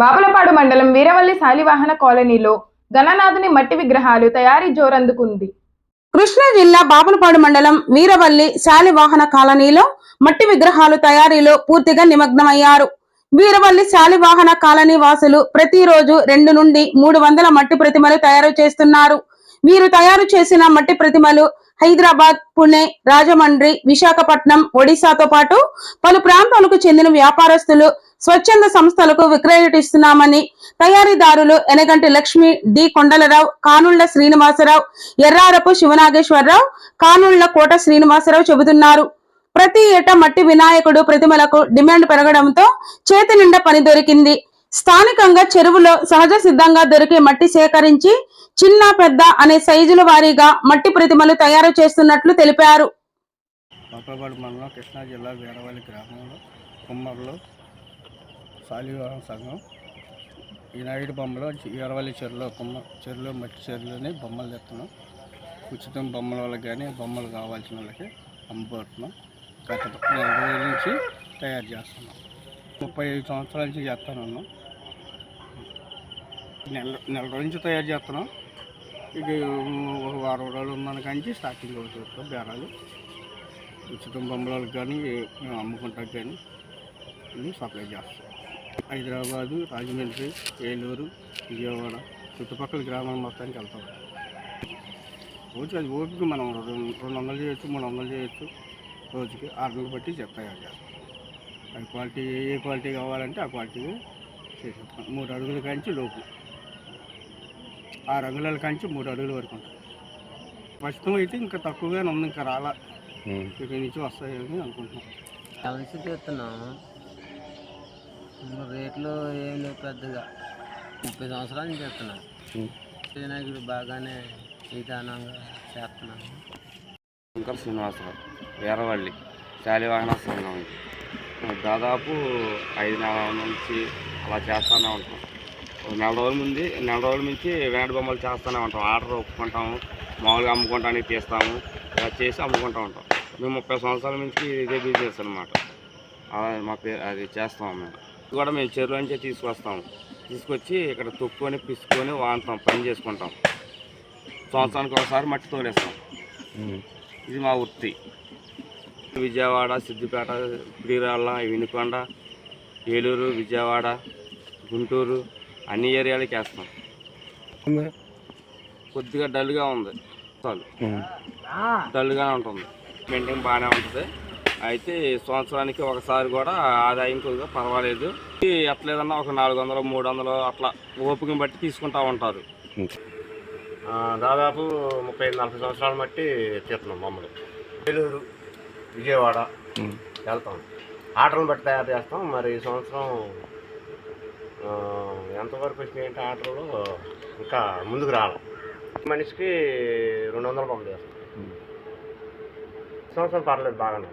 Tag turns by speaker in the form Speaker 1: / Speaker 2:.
Speaker 1: బాపులపాడు మండలం వీరవల్లి శాలివాహన కాలనీలో గణనాథుని మట్టి విగ్రహాలు తయారీ జోరందుకుంది.
Speaker 2: కృష్ణా జిల్లా బాపులపాడు మండలం వీరవల్లి శాలివాహన కాలనీలో మట్టి విగ్రహాలు తయారీలో పూర్తిగా నిమగ్నమయ్యారు. వీరవల్లి శాలివాహన కాలనీ వాసులు ప్రతిరోజు రెండు నుండి మూడు వందల మట్టి ప్రతిమలు తయారు చేస్తున్నారు. వీరు తయారు చేసిన మట్టి ప్రతిమలు హైదరాబాద్ పుణె రాజమండ్రి విశాఖపట్నం ఒడిశాతో పాటు పలు ప్రాంతాలకు చెందిన వ్యాపారస్తులు స్వచ్ఛంద సంస్థలకు విక్రయటిస్తున్నామని తయారీదారులు ఎనగంటి లక్ష్మి డి. కొండలరావు కానుళ్ళ శ్రీనివాసరావు ఎర్రారపు శివనాగేశ్వరరావు కానుళ్ళ కోట శ్రీనివాసరావు చెబుతున్నారు. ప్రతి ఏటా మట్టి వినాయకుడు ప్రతిమలకు డిమాండ్ పెరగడంతో చేతి నిండా పని దొరికింది. స్థానికంగా చెరువులో సహజ సిద్ధంగా దొరికే మట్టి సేకరించి చిన్న పెద్ద అనే సైజుల వారీగా మట్టి ప్రతిమలు తయారు చేస్తున్నట్లు తెలిపారు.
Speaker 3: పాపలపాడు మండలం కృష్ణా జిల్లా వీరవల్లి గ్రామంలో కుమ్మర్లు శాలివాహన సంఘం ఈ నాయుడు బొమ్మలో వీరవల్లి చెరులో కుమ్మ చెరులో మట్టి చెరులోనే బొమ్మలు తెస్తున్నాం ఉచితం బొమ్మల వాళ్ళకి కానీ బొమ్మలు కావాల్సిన వాళ్ళకి అమ్ముకుంటున్నాం గత నెల రోజుల నుంచి తయారు చేస్తున్నాం. ముప్పై ఐదు సంవత్సరాల నుంచి చేస్తాను నెల నెల రోజు నుంచి తయారు చేస్తున్నాం. ఇది ఒక వారం రోజులు ఉన్నాను స్టార్టింగ్ అవుతుంది బేరాలు. ఉచితం బొమ్మలకు కానీ మేము అమ్ముకుంటాం కానీ సప్లై చేస్తాం. హైదరాబాదు రాజమండ్రి ఏలూరు విజయవాడ చుట్టుపక్కల గ్రామాల మొత్తానికి వెళ్తాం. రోజు అది ఓపిక మనం రెండు రెండు వందలు చేయొచ్చు మూడు వందలు చేయొచ్చు. రోజుకి ఆర్డర్లు బట్టి చెప్తాయి అది. క్వాలిటీ ఏ ఏ క్వాలిటీ కావాలంటే ఆ క్వాలిటీ చేసేస్తాం. మూడు అడుగుల కాంచి లోపు. ఆరు అంగుళాల కాంచి మూడు అడుగుల వరకు ఉంటుంది ప్రస్తుతం అయితే ఇంకా తక్కువగానే ఉంది ఇంకా రాలా. ఇక్కడి నుంచి వస్తాయని అనుకుంటున్నాం.
Speaker 4: కలిసి తీస్తున్నాము ఇంకా రేట్లు ఏం లేవు పెద్దగా. ముప్పై సంవత్సరాల నుంచి చేస్తున్నాం వినాయకుడు బాగానే నిదానంగా చేస్తున్నాము
Speaker 5: శంకర్ శ్రీనివాసరావు వీరవల్లి శాలివాహన సంఘం. దాదాపు ఐదు నెలల నుంచి అలా చేస్తూనే ఉంటాం నెల రోజుల ముందు నెల రోజుల నుంచి వినాయక బొమ్మలు చేస్తూనే ఉంటాం. ఆర్డర్ ఒప్పుకుంటాము మామూలుగా అమ్ముకోవడానికి తీస్తాము ఇలా చేసి అమ్ముకుంటూ ఉంటాం. మేము ముప్పై సంవత్సరాల నుంచి ఇదే బిజినెస్ అనమాట మా పేరు అది చేస్తాం మేము. ఇది కూడా మేము చెరువు నుంచే తీసుకొస్తాము. తీసుకొచ్చి ఇక్కడ తొక్కుని పిసుకొని వాడతాం పని చేసుకుంటాం. సంవత్సరానికి ఒకసారి మట్టి తోలేస్తాం. ఇది మా వృత్తి. విజయవాడ సిద్దిపేట ప్రియురాళ్ళ వినుకొండ ఏలూరు విజయవాడ గుంటూరు అన్ని ఏరియాలకి వేస్తాం కొద్దిగా డల్గా ఉంది. చాలు. డల్గానే ఉంటుంది. మెయింటైన్ బాగానే ఉంటుంది. అయితే సంవత్సరానికి ఒకసారి కూడా ఆదాయం కొద్దిగా పర్వాలేదు. ఎట్లేదన్నా ఒక నాలుగు వందలు మూడు వందలు అట్లా ఓపికని బట్టి తీసుకుంటా ఉంటారు.
Speaker 6: దాదాపు ముప్పై ఐదు నలభై సంవత్సరాల మట్టి తీస్తున్నాం బొమ్మలు ఏలూరు విజయవాడ వెళ్తాం. ఆర్డర్ని బట్టి తయారు చేస్తాం. మరి ఈ సంవత్సరం ఎంతవరకు వచ్చినాయంటే ఆర్డర్లు ఇంకా ముందుకు రావాలి. మనిషికి రెండు వందల ఈ సంవత్సరం పర్లేదు బాగానే.